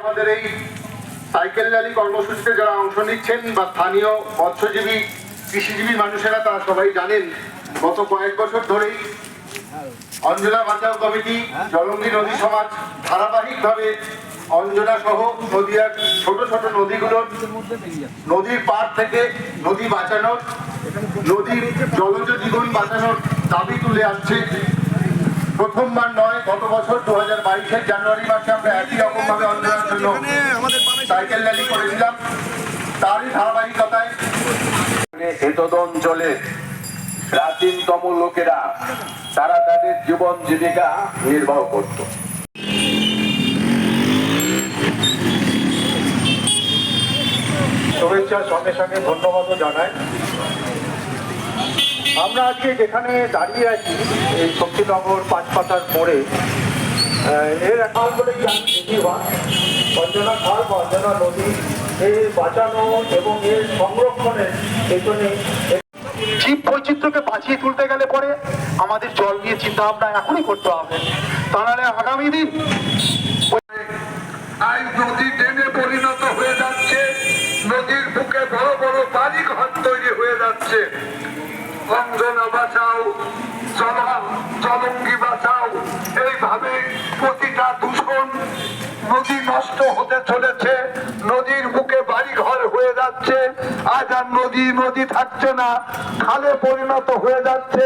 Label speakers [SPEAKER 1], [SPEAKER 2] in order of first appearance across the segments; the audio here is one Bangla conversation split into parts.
[SPEAKER 1] আমাদের এই সাইকেল র্যালি কর্মসূচিতে যারা অংশ নিচ্ছেন বা স্থানীয় মৎস্যজীবী, কৃষিজীবী মানুষেরা, তারা সবাই জানেন, গত কয়েক বছর ধরেই অঞ্জনা বাঁচাও কমিটি জলঙ্গি নদী সমাজ ধারাবাহিকভাবে অঞ্জনা সহ নদীয়ার ছোট ছোট নদীগুলোর নদীর পার থেকে নদী বাঁচানোর, নদীর জলজ জীবন বাঁচানোর দাবি তুলে আসছে প্রথমবার নয় গত বছর দু হাজার বাইশের জানুয়ারি মাসে আমরা একই রকম ভাবে অঞ্জনার জন্য সাইকেল র্যালি করেছিলাম। তারই ধারাবাহিকতায়
[SPEAKER 2] এতদ অঞ্চলে প্রাচীনতম লোকেরা তারা তাদের জীবন জীবিকা নির্বাহ করত।
[SPEAKER 3] শুভেচ্ছার সঙ্গে সঙ্গে ধন্যবাদও জানাই। আমরা আজকে যেখানে দাঁড়িয়ে আছি এই শক্তিনগর পাঁচপাতার মোড়ে আহ, এর এখন বলে অঞ্জনা খাল বা অঞ্জনা নদী এর বাঁচানো এবং এর সংরক্ষণের পেছনে জীব বৈচিত্র্যকে বাঁচিয়ে তুলতে গেলে পরে আমাদের জল নিয়ে চিন্তা ভাবনা এখনই করতে হবে। তা নাহলে আগামী দিন
[SPEAKER 2] আজ নদী টেনে পরিণত হয়ে যাচ্ছে নদীর বুকে বড় বড় বাড়ি ঘর তৈরি হয়ে যাচ্ছে। অঞ্জনা বাঁচাও চলা জলঙ্গি বাঁচাও। এইভাবে প্রতিটা দূষণ নদী নষ্ট হতে চলেছে নদীর বুকে বাড়ি ঘর হয়ে যাচ্ছে আজ আর নদী নদী থাকছে না। খালে পরিণত হয়ে যাচ্ছে,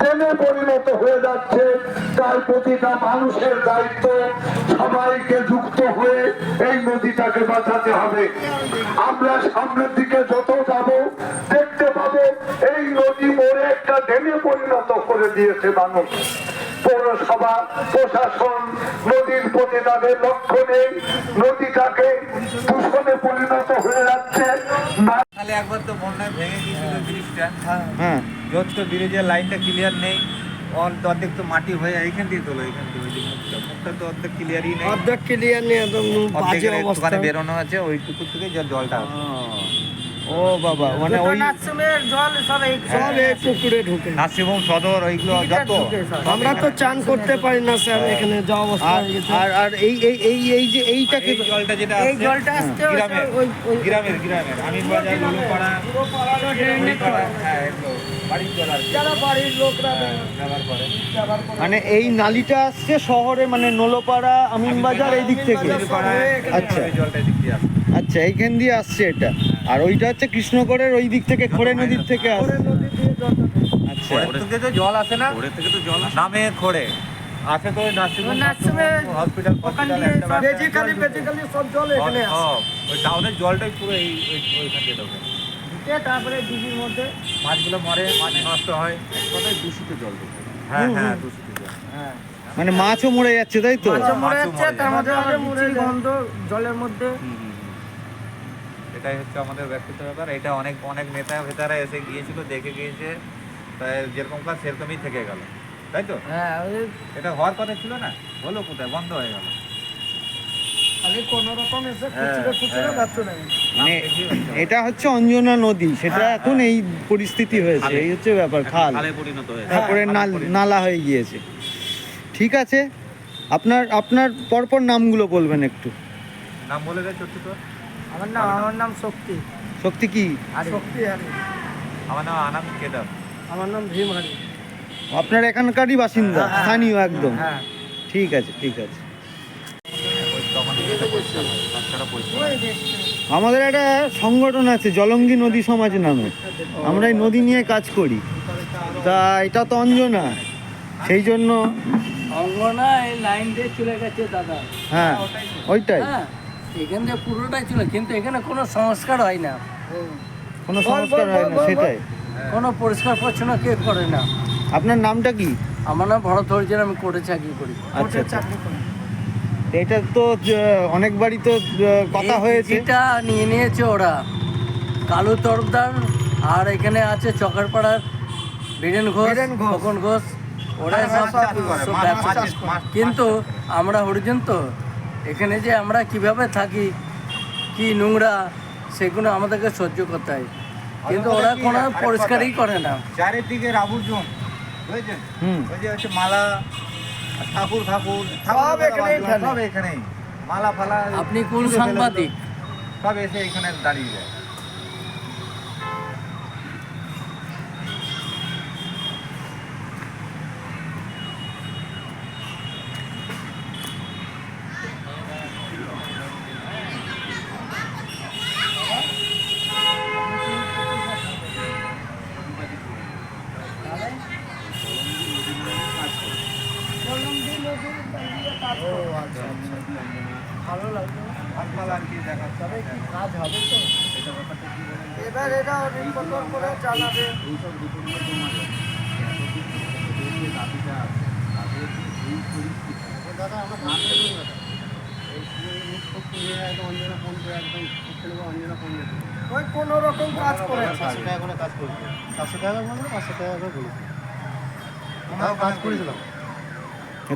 [SPEAKER 2] তেলে পরিণত হয়ে যাচ্ছে। তার প্রতিটা মানুষের দায়িত্ব সবাইকে যুক্ত হয়ে এই নদীটাকে বাঁচাতে হবে। আমরা সামনের দিকে যত যাব, দেখতে পাবো এই নদী মোড়ে একটা ডেমে পরিণত করে দিয়েছে মানুষ। পৌরসভা প্রশাসন নদীর প্রতি তাদের লক্ষ্য নেই। নদীটাকে দূষণে পরিণত হয়ে যাচ্ছে।
[SPEAKER 4] তাহলে একবার তো বন্যায় ভেঙে গিয়েছিল ব্রিজটা। হ্যাঁ। ব্রিজের লাইনটা ক্লিয়ার নেই অর্ধেক তো মাটি হয়ে এইখান দিয়ে তোলো এখান দিয়ে ওই মুখটা মুখটা তো অর্ধেক ক্লিয়ারই নেই।
[SPEAKER 5] অর্ধেক ক্লিয়ার নেই একদম বাজে অবস্থা।
[SPEAKER 4] বেরোনো আছে ওইটুকু থেকে জল জলটা আসে।
[SPEAKER 5] ও বাবা মানে ওই
[SPEAKER 6] জল সব এই
[SPEAKER 5] সব এই পুকুরে ঢুকে।
[SPEAKER 4] নার্সিংহোম সদর ওইগুলো যত।
[SPEAKER 5] আমরা তো চান করতে পারি না স্যার এখানে যা অবস্থা হয়ে গেছে।
[SPEAKER 6] আর আর এই এই এই এই যে এইটাকে
[SPEAKER 4] এই জলটা যেটা
[SPEAKER 6] এই জলটা আসছে
[SPEAKER 4] গ্রামের গ্রামের গ্রামের। আমির বাজার লুলুপাড়া হরিপাড়া, হ্যাঁ এগুলো বাড়ির জল আর
[SPEAKER 5] যারা বাড়ির লোকরা
[SPEAKER 4] হ্যাঁ, ব্যবহার করে।
[SPEAKER 6] মানে এই নালিটা আসছে শহরে মানে নোলোপাড়া আমিনবাজার এই দিক থেকে। আচ্ছা। আচ্ছা এইখান দিয়ে আসছে এটা। আর ওইটা হচ্ছে কৃষ্ণগড়ের ওই দিক থেকে খোড়ে নদীর থেকে আসছে আচ্ছা।
[SPEAKER 4] খোড়ের থেকে তো জল আসে না? থেকে তো জল নামে খোড়ে। আসে তো নার্সিংহোমে হসপিটাল
[SPEAKER 6] সব
[SPEAKER 5] জল এখানে আসে।
[SPEAKER 4] ওই টাউনের জলটাই পুরো এই ওইখান ঢোকে।
[SPEAKER 6] তারপরে ডিবির মধ্যে
[SPEAKER 4] মাছগুলো মরে মাছ নষ্ট হয়। দূষিত জল হ্যাঁ হ্যাঁ দূষিত জল।
[SPEAKER 6] হ্যাঁ।
[SPEAKER 4] মানে মাছও মরে যাচ্ছে তাই তো?
[SPEAKER 6] মাছও মরে যাচ্ছে তার মধ্যে গন্ধ জলের মধ্যে।
[SPEAKER 4] এটাই হচ্ছে আমাদের ব্যক্তিগত ব্যাপার। এটা অনেক অনেক নেতা ভেতারা এসে গিয়েছিল দেখে গিয়েছে তাই যেরকম কাজ সেরকমই থেকে গেল। তাই তো?
[SPEAKER 6] হ্যাঁ ওই
[SPEAKER 4] এটা হওয়ার কথা ছিল না? হলো কোথায়? বন্ধ হয়ে গেল।
[SPEAKER 5] খালি কোন রকম এসে
[SPEAKER 4] হ্যাঁ, হ্যাঁ।
[SPEAKER 5] যাচ্ছে না।
[SPEAKER 6] এটা হচ্ছে অঞ্জনা নদী। সেটা এখন এই পরিস্থিতি হয়েছে। এই হচ্ছে ব্যাপার খাল।
[SPEAKER 4] পরিণত হয়ে
[SPEAKER 6] তারপরে নালা হয়ে গিয়েছে। ঠিক আছে? আপনার আপনার পরপর নামগুলো বলবেন একটু।
[SPEAKER 4] নাম বলে দেয় ছোট্ট তো
[SPEAKER 6] আমার নাম আমার নাম শক্তি।
[SPEAKER 4] শক্তি কি?
[SPEAKER 6] আরে।
[SPEAKER 5] শক্তি হারি
[SPEAKER 4] আমার নাম আনন্দ কেদার।
[SPEAKER 5] আমার নাম ভীম হারি
[SPEAKER 6] আপনার এখানকারই বাসিন্দা স্থানীয় একদম। হ্যাঁ। ঠিক আছে ঠিক আছে।
[SPEAKER 4] হয়। হয়।
[SPEAKER 6] আমাদের একটা সংগঠন আছে জলঙ্গি নদী সমাজ নামে। আমরা এই নদী নিয়ে কাজ করি। তা এটা তো অঞ্জনা সেই জন্য
[SPEAKER 7] অঙ্গনা এই লাইন দিয়ে চলে গেছে দাদা।
[SPEAKER 6] হ্যাঁ ওইটাই।
[SPEAKER 7] হ্যাঁ। এখান দিয়ে পুরোটাই ছিল কিন্তু এখানে কোনো সংস্কার হয় না।
[SPEAKER 6] কোনো সংস্কার হয় না সেটাই।
[SPEAKER 7] কোনো পরিষ্কার পরিচ্ছন্ন কেউ করে না।
[SPEAKER 6] আপনার নামটা কি?
[SPEAKER 7] আমার নাম ভরত হরিজন আমি কোর্টে চাকরি করি।
[SPEAKER 6] আচ্ছা আচ্ছা। এটা তো যে অনেকবারই তো কথা হয়েছে।
[SPEAKER 7] চিঠিটা নিয়ে নিয়েছে ওরা। কালু তরফদার আর এখানে আছে চকারপাড়ার বীরেন ঘোষ খোকন ঘোষ। ওরা সব সব কিন্তু আমরা হরিজন তো। এখানে যে আমরা কীভাবে থাকি কি নোংরা সেগুলো আমাদেরকে সহ্য করতে হয়। কিন্তু ওরা কোনো পরিষ্কারই করে না।
[SPEAKER 4] চারিদিকে আবর্জন বুঝেছেন?
[SPEAKER 6] হুম।
[SPEAKER 4] ওই যে হচ্ছে মালা ঠাকুর ঠাকুর
[SPEAKER 5] সব এখানেই
[SPEAKER 4] সব এখানেই মালা ফালা
[SPEAKER 7] আপনি কোন সাংবাদিক?
[SPEAKER 4] সব এসে এখানে দাঁড়িয়ে যায় গাছপালা আর কি দেখাচ্ছে
[SPEAKER 8] কাজ হবে তো এবার এটা রিপোর্ট করে জানাবে ওই কোনো রকম কাজ করেছে।
[SPEAKER 4] কাজ করেছিলাম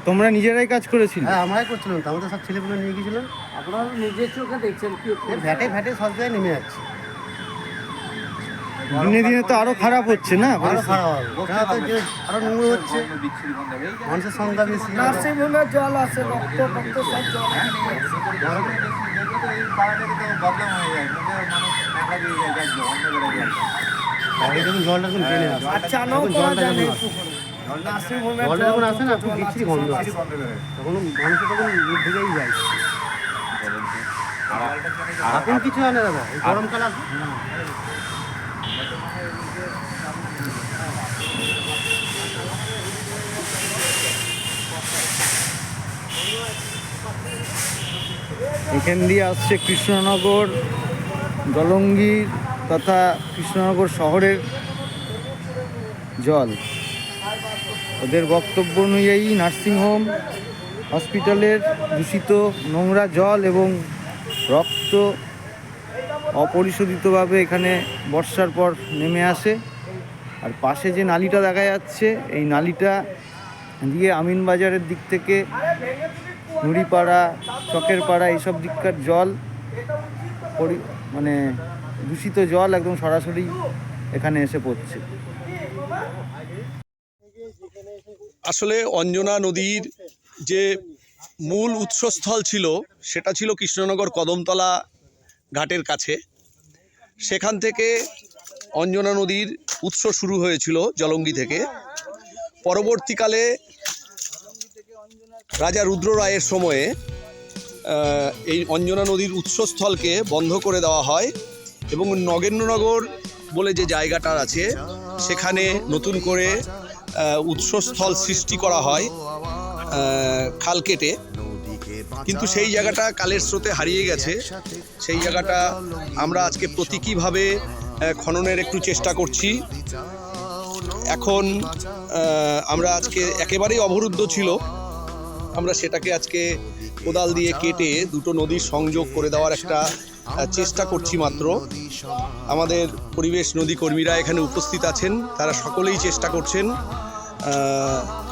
[SPEAKER 6] তোমরা নিজেরাই কাজ করেছিলে?
[SPEAKER 9] হ্যাঁ আমরাই করছিলাম। তো আমাদের সব ছেলেগুলো নিয়ে গিয়েছিলাম
[SPEAKER 7] আপনারা নিজের চোখে দেখছেন কি
[SPEAKER 9] ভ্যাটে ভ্যাটে সব জায়গায় নেমে যাচ্ছে।
[SPEAKER 6] দিনে দিনে তো আরও খারাপ হচ্ছে না? আরও
[SPEAKER 9] খারাপ হবে। আরও নোংরা হচ্ছে মানুষের সংখ্যা বেশি।
[SPEAKER 8] নার্সিংহোমের জল আছে রক্ত রক্ত সব জল
[SPEAKER 4] হয়ে
[SPEAKER 9] যখন জলটা এখন জলটা
[SPEAKER 8] যায় না
[SPEAKER 9] যখন
[SPEAKER 8] এই
[SPEAKER 9] আসে,
[SPEAKER 8] পুকুরে। নার্সিংহোমের
[SPEAKER 9] জলটা
[SPEAKER 8] জল
[SPEAKER 9] যখন আসে না খুব বিচ্ছিরি গন্ধ আসে তখন মানুষের তখন ঢুকেই যায়। এখন কিছু হয় না? দাদা গরমকাল আসবে?
[SPEAKER 6] এখান দিয়ে আসছে কৃষ্ণনগর জলঙ্গির তথা কৃষ্ণনগর শহরের জল। ওদের বক্তব্য অনুযায়ী নার্সিংহোম হসপিটালের দূষিত নোংরা জল এবং রক্ত অপরিশোধিতভাবে এখানে বর্ষার পর নেমে আসে। আর পাশে যে নালিটা দেখা যাচ্ছে, এই নালিটা দিয়ে আমিনবাজারের দিক থেকে নুড়িপাড়া চকের পাড়া এইসব দিককার জল, পরি মানে দূষিত জল একদম সরাসরি এখানে এসে পড়ছে।
[SPEAKER 10] আসলে অঞ্জনা নদীর যে মূল উৎসস্থল ছিল, সেটা ছিল কৃষ্ণনগর কদমতলা ঘাটের কাছে। সেখান থেকে অঞ্জনা নদীর উৎস শুরু হয়েছিল জলঙ্গি থেকে। পরবর্তীকালে রাজা রুদ্র রায়ের সময়ে এই অঞ্জনা নদীর উৎসস্থলকে বন্ধ করে দেওয়া হয় এবং নগেন্দ্রনগর বলে যে জায়গাটা আছে, সেখানে নতুন করে উৎসস্থল সৃষ্টি করা হয় খাল কেটে। কিন্তু সেই জায়গাটা কালের স্রোতে হারিয়ে গেছে। সেই জায়গাটা আমরা আজকে প্রতীকীভাবে খননের একটু চেষ্টা করছি। এখন আমরা আজকে একেবারেই অবরুদ্ধ ছিল। আমরা সেটাকে আজকে কোদাল দিয়ে কেটে দুটো নদীর সংযোগ করে দেওয়ার একটা চেষ্টা করছি মাত্র। আমাদের পরিবেশ নদী কর্মীরা এখানে উপস্থিত আছেন, তারা সকলেই চেষ্টা করছেন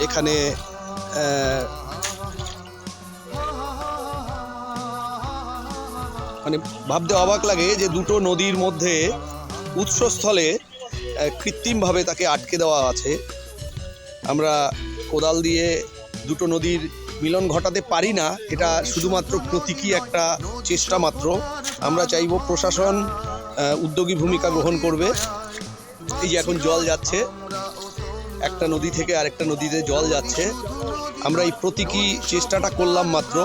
[SPEAKER 10] এখানে মানে ভাবতে অবাক লাগে যে দুটো নদীর মধ্যে উৎসস্থলে কৃত্রিমভাবে তাকে আটকে দেওয়া আছে। আমরা কোদাল দিয়ে দুটো নদীর মিলন ঘটাতে পারি না, এটা শুধুমাত্র প্রতীকী একটা চেষ্টা মাত্র। আমরা চাইব প্রশাসন উদ্যোগী ভূমিকা গ্রহণ করবে। এই যে এখন জল যাচ্ছে, একটা নদী থেকে আরেকটা নদীতে জল যাচ্ছে। আমরা এই প্রতীকী চেষ্টাটা করলাম মাত্র।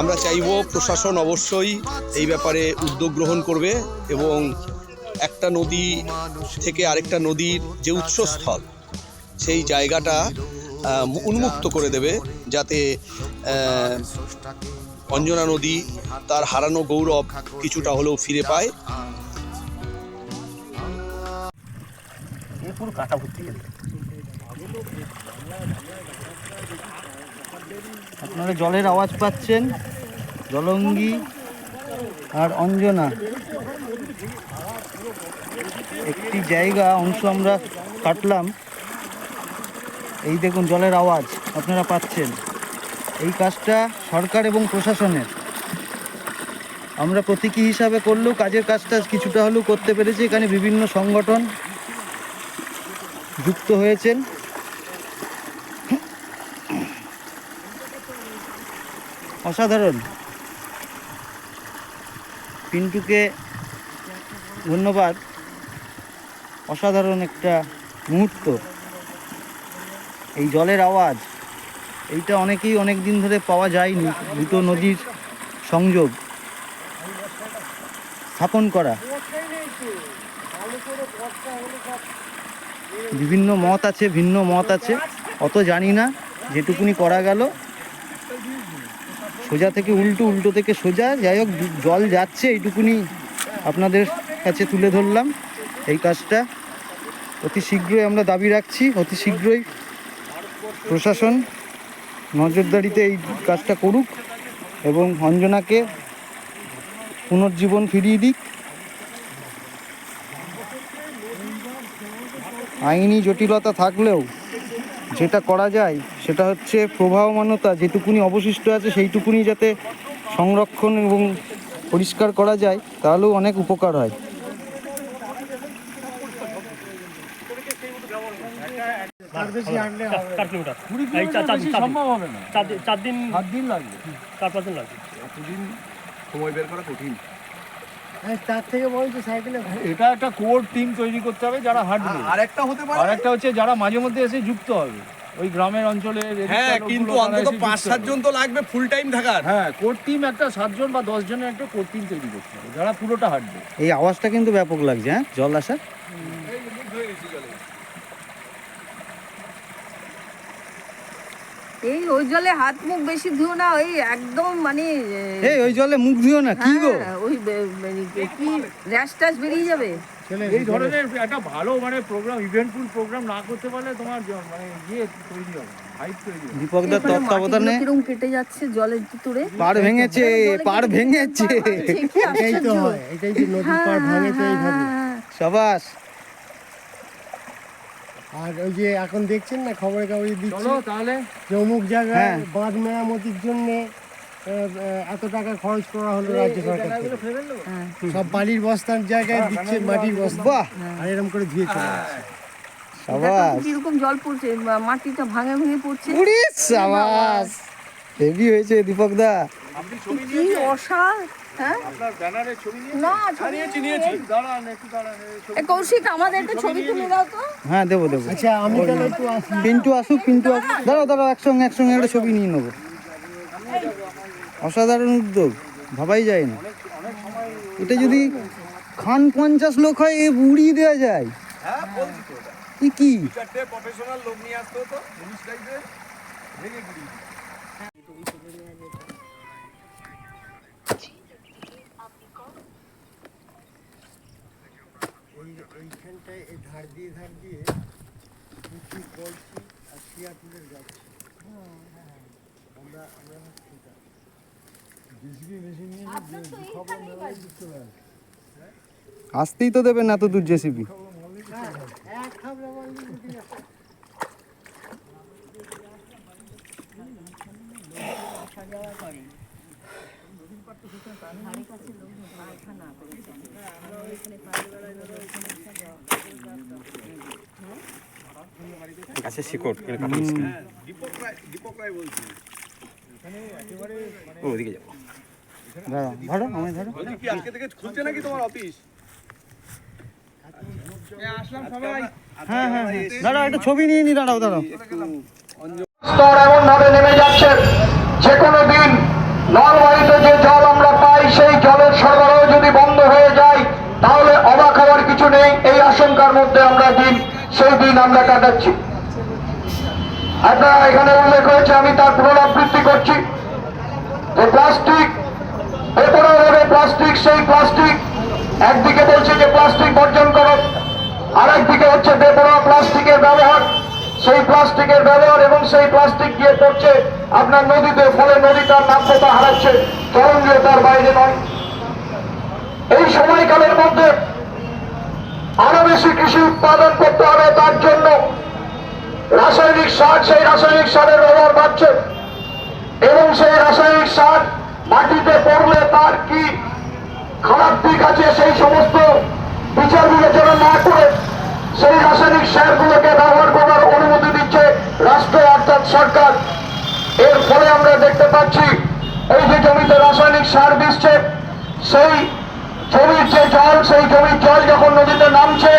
[SPEAKER 10] আমরা চাইব প্রশাসন অবশ্যই এই ব্যাপারে উদ্যোগ গ্রহণ করবে এবং একটা নদী থেকে আরেকটা নদীর যে উৎসস্থল, সেই জায়গাটা উন্মুক্ত করে দেবে যাতে অঞ্জনা নদী তার হারানো গৌরব কিছুটা হলেও ফিরে পায়।
[SPEAKER 6] আপনারা জলের আওয়াজ পাচ্ছেন, জলঙ্গি আর অঞ্জনা। একটি জায়গা, অংশ আমরা কাটলাম। এই দেখুন জলের আওয়াজ, আপনারা পাচ্ছেন। এই কাজটা সরকার এবং প্রশাসনের। আমরা প্রতীকী হিসাবে করলেও কাজের কাজটা কিছুটা হলেও করতে পেরেছি। এখানে বিভিন্ন সংগঠন যুক্ত হয়েছেন। অসাধারণ। পিন্টুকে ধন্যবাদ। অসাধারণ একটা মুহূর্ত। এই জলের আওয়াজ, এইটা অনেকেই অনেক দিন ধরে পাওয়া যায়নি, দুটো নদীর সংযোগ। স্থাপন করা। বিভিন্ন মত আছে, ভিন্ন মত আছে, অত জানি না, যেটুকুনি করা গেল। সোজা থেকে উল্টো উল্টো থেকে সোজা, যাই হোক, জল যাচ্ছে, এইটুকুনি আপনাদের কাছে তুলে ধরলাম। এই কাজটা অতি শীঘ্রই আমরা দাবি রাখছি, অতি শীঘ্রই প্রশাসন নজরদারিতে এই কাজটা করুক এবং অঞ্জনাকে পুনর্জীবন ফিরিয়ে দিক। আইনি জটিলতা থাকলেও যেটা করা যায় সেটা হচ্ছে প্রবাহমানতা যেটুকুনি অবশিষ্ট আছে সেইটুকুনি যাতে সংরক্ষণ এবং পরিষ্কার করা যায়, তাহলেও অনেক উপকার হয়।
[SPEAKER 9] সম্ভব হবে না।
[SPEAKER 11] চার দিন
[SPEAKER 9] সাত দিন লাগবে।
[SPEAKER 11] চার পাঁচ দিন লাগবে।
[SPEAKER 8] হ্যাঁ, তার থেকে বলছি সাইকেলে
[SPEAKER 9] এটা একটা কোর টিম তৈরি করতে হবে যারা হাঁটবে
[SPEAKER 10] আর হতে পারে।
[SPEAKER 9] আর হচ্ছে যারা মাঝে মধ্যে এসে যুক্ত হবে। ওই গ্রামের অঞ্চলে
[SPEAKER 10] হ্যাঁ কিন্তু অন্তত পাঁচ। সাতজন তো লাগবে ফুল টাইম থাকার।
[SPEAKER 9] হ্যাঁ কোর টিম একটা সাতজন বা দশ জনের একটা কোর টিম তৈরি করতে হবে। যারা পুরোটা হাঁটবে
[SPEAKER 6] এই আওয়াজটা কিন্তু ব্যাপক লাগছে হ্যাঁ? জল আসার
[SPEAKER 12] এই ওই জলে হাত মুখ বেশি ধুও না ওই একদম মানে
[SPEAKER 6] এই ওই জলে মুখ দিও না কি গো?
[SPEAKER 12] হ্যাঁ, ওই মানে কি র্যাশ ট্যাশ বেরিয়ে যাবে?
[SPEAKER 9] এই ধরনের একটা ভালো মানে প্রোগ্রাম ইভেন্টফুল প্রোগ্রাম না করতে পারলে তোমার জ- মানে ইয়ে তৈরি হবে হাইট
[SPEAKER 6] দীপকদার তত্ত্বাবধানে
[SPEAKER 12] কিরম কেটে যাচ্ছে জলের ভিতরে?
[SPEAKER 6] পার ভেঙেছে পার ভেঙেছে।
[SPEAKER 8] এটাই তো এটাই যে নদীর পাড় ভাঙে তো এইভাবে।
[SPEAKER 6] সাবাস।
[SPEAKER 8] আর ওই যে এখন দেখছেন না খবরে কাগজে দিচ্ছে?
[SPEAKER 9] চলো তাহলে।
[SPEAKER 8] যে অমুক জায়গায়
[SPEAKER 6] হ্যাঁ।
[SPEAKER 8] বাঁধ মেরামতির জন্য এত টাকা খরচ করা হলো রাজ্য সরকার সব বালির বস্তার জায়গায় দিচ্ছে মাটির বস্তা। আর এরকম করে ধুয়ে চলে যাচ্ছে
[SPEAKER 12] কীরকম জল পড়ছে মাটিটা ভাঙে ভেঙে পড়ছে।
[SPEAKER 6] উড়ি সাবাস। হেভি হয়েছে দীপকদা
[SPEAKER 12] কি অসা হ্যাঁ
[SPEAKER 9] আপনার ব্যানারে ছবি নিয়ে
[SPEAKER 12] না দাও তো।
[SPEAKER 6] হ্যাঁ দেবো দেবো।
[SPEAKER 8] আচ্ছা আমি তাহলে
[SPEAKER 6] পিন্টু আসুক পিন্টু আসুক। দাঁড়াও দাঁড়াও একসঙ্গে একসঙ্গে একটা ছবি নিয়ে নেব। অসাধারণ উদ্যোগ ভাবাই যায় না। এটা যদি খান পঞ্চাশ লোক হয় এ উড়িয়ে দেওয়া যায়।
[SPEAKER 10] হ্যাঁ
[SPEAKER 6] কি?
[SPEAKER 10] প্রফেশনাল লোক নিয়ে আসতে হতো পুলিশ টাইপের ভেঙে গুড়িয়ে
[SPEAKER 8] এই ধার দিয়ে ধার দিয়ে কুচি কলসি আর শিয়াপুরের যাচ্ছে আমরা আমরা বিজলি মেশিন নিয়ে খবর মেলায় দিতে পারি
[SPEAKER 6] আসতেই তো দেবে না তো দূর জেসিবি
[SPEAKER 8] এক
[SPEAKER 6] গাছের শিকড় ওদিকে যাব। ধরো আমি ধরো।
[SPEAKER 10] আজকে থেকে খুলছে নাকি তোমার অফিস?
[SPEAKER 6] হ্যাঁ হ্যাঁ হ্যাঁ। একটা ছবি নিয়ে নি দাঁড়াও দাঁড়াও।
[SPEAKER 13] স্তর এমন ভাবে নেমে যাচ্ছে। যে কোনো দিন নলবাড়িতে যে জল আমরা পাই সেই জলের সরবরাহ যদি বন্ধ হয়ে যায় তাহলে অবাক হওয়ার কিছু নেই এই আশঙ্কার মধ্যে আমরা দিন সেই দিন আমরা কাটাচ্ছি। আপনারা এখানে উল্লেখ হয়েছে, আমি তার পুনরাবৃত্তি করছি। যে প্লাস্টিক হবে প্লাস্টিক, সেই প্লাস্টিক। একদিকে বলছে যে প্লাস্টিক বর্জন করো, আরেকদিকে হচ্ছে বেপরোয়া প্লাস্টিকের ব্যবহার। সেই প্লাস্টিকের ব্যবহার এবং সেই প্লাস্টিক গিয়ে পড়ছে, আপনার নদীতে, ফলে নদী তার নাব্যতা হারাচ্ছে করণীয়তার বাইরে নয়। এই সময়কালের মধ্যে আরও বেশি কৃষি উৎপাদন করতে হবে তার জন্য। রাসায়নিক সার, সেই রাসায়নিক সারের ব্যবহার বাড়ছে। এবং সেই রাসায়নিক সার মাটিতে পড়লে তার কি খারাপ দিক আছে সেই সমস্ত বিচার বিবেচনা না করে সেই রাসায়নিক সারগুলোকে ব্যবহার করার অনুমতি দিচ্ছে রাষ্ট্র অর্থাৎ সরকার। এর ফলে আমরা দেখতে পাচ্ছি, এই যে জমিতে রাসায়নিক সার দিচ্ছে, সেই ছবির যে জল সেই ছবির জল যখন নদীতে নামছে